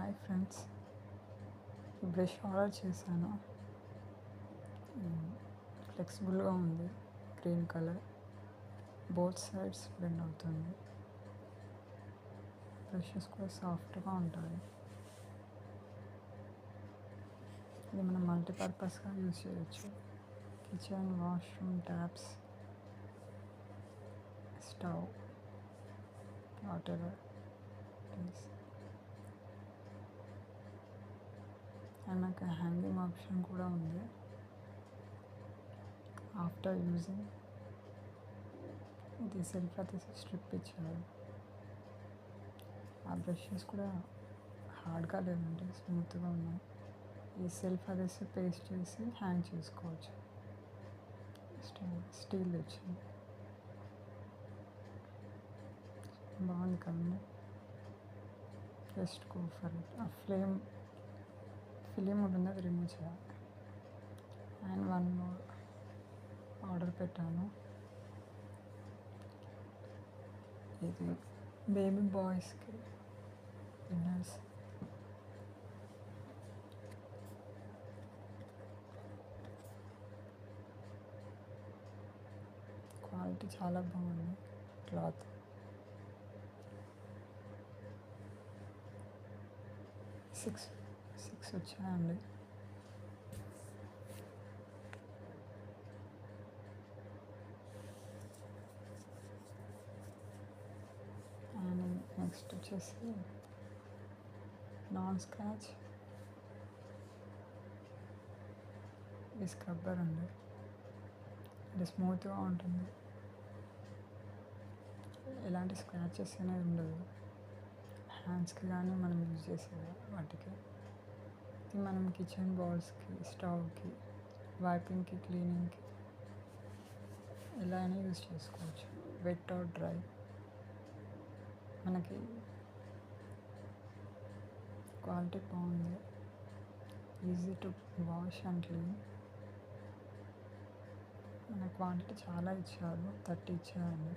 Hi friends ఈ brush order చేశాను. ఫ్లెక్సిబుల్గా ఉంది. Green colour both sides bend అవుతుంది. బ్రషెస్ కూడా సాఫ్ట్గా ఉంటాయి. ఇది మనం మల్టీపర్పస్గా యూజ్ చేయొచ్చు. Kitchen washroom taps stove water please and నాకు హ్యాంగింగ్ ఆప్షన్ కూడా ఉంది. ఆఫ్టర్ యూజింగ్ ఇది సెల్ఫ్ తీసి స్ట్రిప్ ఇచ్చారు. ఆ బ్రషెస్ కూడా హార్డ్గా లేదండి స్మూత్గా ఉన్నాయి. ఈ సెల్ఫ్ అదేసి పేస్ట్ చేసి హ్యాంగ్ చేసుకోవచ్చు. స్టీల్ స్టీల్ వచ్చింది. బాగుంది కదండి? జస్ట్ గో ఫర్ ఇట్ ఆ ఫ్లేమ్ ఫిలిం ఉంటుంది అది రిమూవ్ చేయాలి అండ్ వన్ మోర్ ఆర్డర్ పెట్టాను. ఇది బేబీ బాయ్స్కి డిన్నర్స్ క్వాలిటీ చాలా బాగుంది క్లాత్. సిక్స్ సిక్స్ వచ్చాయండి. అండ్ నెక్స్ట్ వచ్చేసి నాన్ స్క్రాచ్. ఈ స్క్రబ్బర్ అండి. ఇది స్మూత్గా ఉంటుంది. ఎలాంటి స్క్రాచెస్ అనేది ఉండదు. హ్యాండ్స్కి కానీ మనం యూజ్ చేసేది వాటికి. మనం కిచెన్ బౌల్స్కి స్టవ్కి వైపింగ్కి క్లీనింగ్కి ఎలా అయినా యూజ్ చేసుకోవచ్చు. వెట్ ఆర్ డ్రై మనకి క్వాలిటీ బాగుంది. Easy to wash and clean మన క్వాంటిటీ చాలా ఇచ్చారు. థర్టీ ఇచ్చారండి.